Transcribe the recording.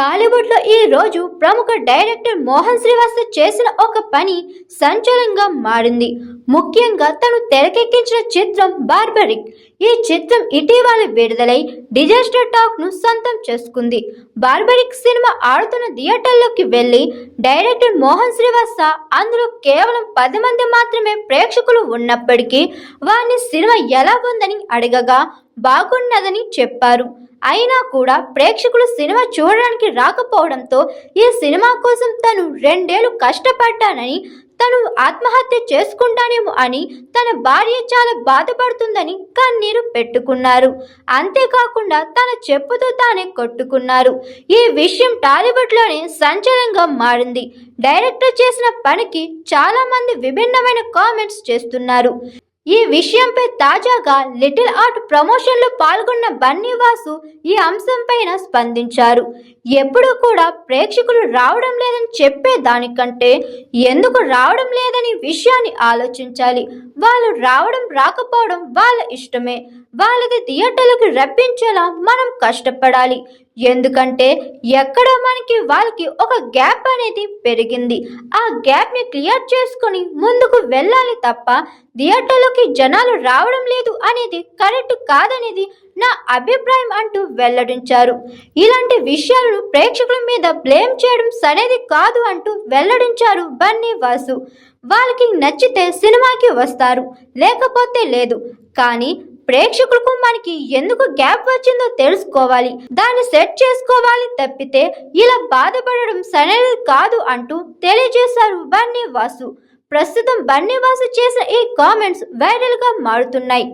టాలీవుడ్లో ఈ రోజు ప్రముఖ డైరెక్టర్ మోహన్ శ్రీవాస్తవ్ చేసిన ఒక పని సంచలనంగా మారింది. ముఖ్యంగా తను తెరకెక్కించిన చిత్రం బార్బరిక్. ఈ చిత్రం ఇటీవల విడుదలై డిజాస్టర్ టాక్ను సొంతం చేసుకుంది. బార్బరిక్ సినిమా ఆడుతున్న థియేటర్లోకి వెళ్ళి డైరెక్టర్ మోహన్ శ్రీవాస్తవ్ అందులో కేవలం పది మంది మాత్రమే ప్రేక్షకులు ఉన్నప్పటికీ వారిని సినిమా ఎలా ఉందని అడగగా బాగున్నదని చెప్పారు. అయినా కూడా ప్రేక్షకులు సినిమా చూడడానికి రాకపోవడంతో ఈ సినిమా కోసం తను రెండేళ్ళు కష్టపడ్డానని తను ఆత్మహత్య చేసుకుంటానేమో అని తన భార్య చాలా బాధపడుతుందని కన్నీరు పెట్టుకున్నారు. అంతేకాకుండా తన చెప్పుతో తానే కొట్టుకున్నారు. ఈ విషయం టాలీవుడ్లోనే సంచలనంగా మారింది. డైరెక్టర్ చేసిన పనికి చాలా మంది విభిన్నమైన కామెంట్స్ చేస్తున్నారు. ఈ విషయంపై తాజాగా లిటిల్ ఆర్ట్ ప్రమోషన్లో పాల్గొన్న బన్నీ వాసు ఈ అంశంపైన స్పందించారు. ఎప్పుడూ కూడా ప్రేక్షకులు రావడం లేదని చెప్పే దానికంటే ఎందుకు రావడం లేదని విషయాన్ని ఆలోచించాలి. వాళ్ళు రావడం రాకపోవడం వాళ్ళ ఇష్టమే. వాళ్ళది థియేటర్లకు రప్పించేలా మనం కష్టపడాలి. ఎందుకంటే ఎక్కడో మనకి వాళ్ళకి ఒక గ్యాప్ అనేది పెరిగింది. ఆ గ్యాప్ని క్లియర్ చేసుకొని ముందుకు వెళ్ళాలి తప్ప థియేటర్లోకి జనాలు రావడం లేదు అనేది కరెక్ట్ కాదనేది నా అభిప్రాయం అంటూ వెల్లడించారు. ఇలాంటి విషయాలను ప్రేక్షకుల మీద బ్లేమ్ చేయడం సరైనది కాదు అంటూ వెల్లడించారు బన్నీ వాసు. వాళ్ళకి నచ్చితే సినిమాకి వస్తారు లేకపోతే లేదు. కానీ ప్రేక్షకులకు మనకి ఎందుకు గ్యాప్ వచ్చిందో తెలుసుకోవాలి. దాన్ని సెట్ చేసుకోవాలి తప్పితే ఇలా బాధపడడం సరైనది కాదు అంటూ తెలియజేశారు బన్నీ వాసు ప్రస్తుతం బన్నీ వాసు చేసిన ఈ కామెంట్స్ వైరల్గా మారుతున్నాయి.